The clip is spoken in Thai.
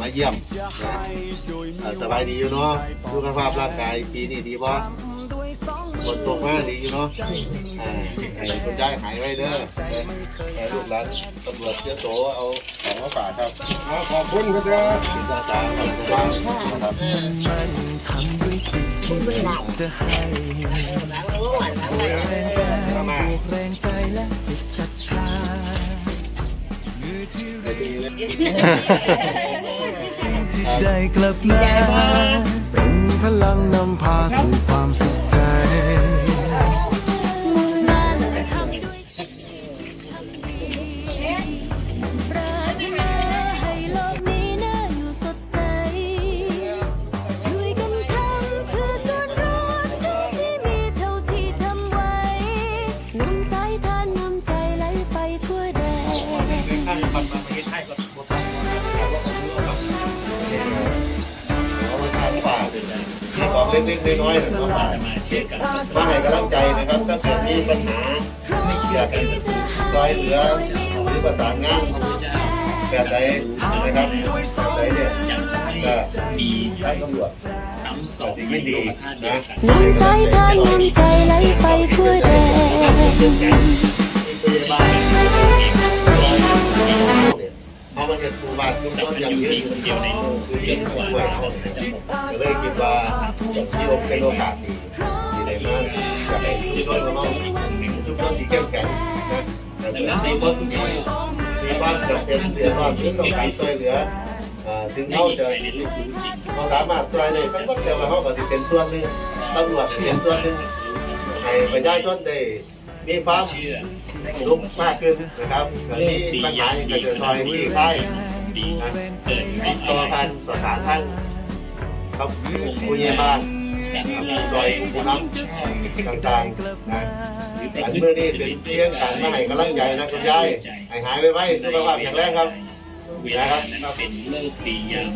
มาเยี่ยมนะสบายดีอยู่เนาะสุขภาพร่างกายปีนี้ดีป่ะคนตกมากดีอยู่เนาะอ่าให้คุณยหายไว้เด้อให้ลูกหลานตำรวจเจ้าโตเอาของมาฝากครับขอบคุณครับจ้าจ้าครับ ทำด้วยจิตที่จะให้แรงกายบวกแรงใจและจิตศรัทธามือที่เรียนได้กลับมาเป็นพลังนำพาสู่ สายทานนำใจไหลไปทั่วแดนเอามาทานฝากเล็กๆน้อยๆก็มาฝากมาให้กำลังใจนะครับถ้าเกิดมีปัญหาไม่เชื่อกันซอยเหลือหรือประสานงาน แบบไหนนะครับแบบไหนเนี่ยก็ทางตำรวจซ้ำสองจะยินดีนะนำสายทางนนำใจไหลไปทั่วแดนพยาบาลเอมาเห็นครูบาทุกสัต้นพัอย่างยืญูนเดียวในโลกจนกว่าศาสนจะตกก็เลยคิดว่าจบที่ผมเป็นโอกาสดีที่ได้มาอยากให้ทุกคนของเราทุกคนที่เข้มแข็งนะแต่เมื่อมีคนที่ มีความจำเป็นเดือดร้อนที่ต้องการช่วยเหลือถึงเขาจะเขาสามารถช่วยได้ทั้งหมดแต่ว่าเขาก็จะเป็นส่วนหนึ่งตำรวจเป็นส่วนหนึ่งให้ประชาชนได้มีความเชื่อลุกมากขึ้นนะครับมีปัญหาอย่างจะซอยที่ค่ายดีเกิดติดต่อพันประสานทั้งครับผู้ใหญ่บ้านสัตว์มีเรอยผู้นำต่างๆนะ อันเมื่อนี้เป็นเพียงการมาให้กำลังใจนะคุณยายให้หายไวๆสุขภาพแข็งแรงครับเวลานั้นเป็นเลิกดียาม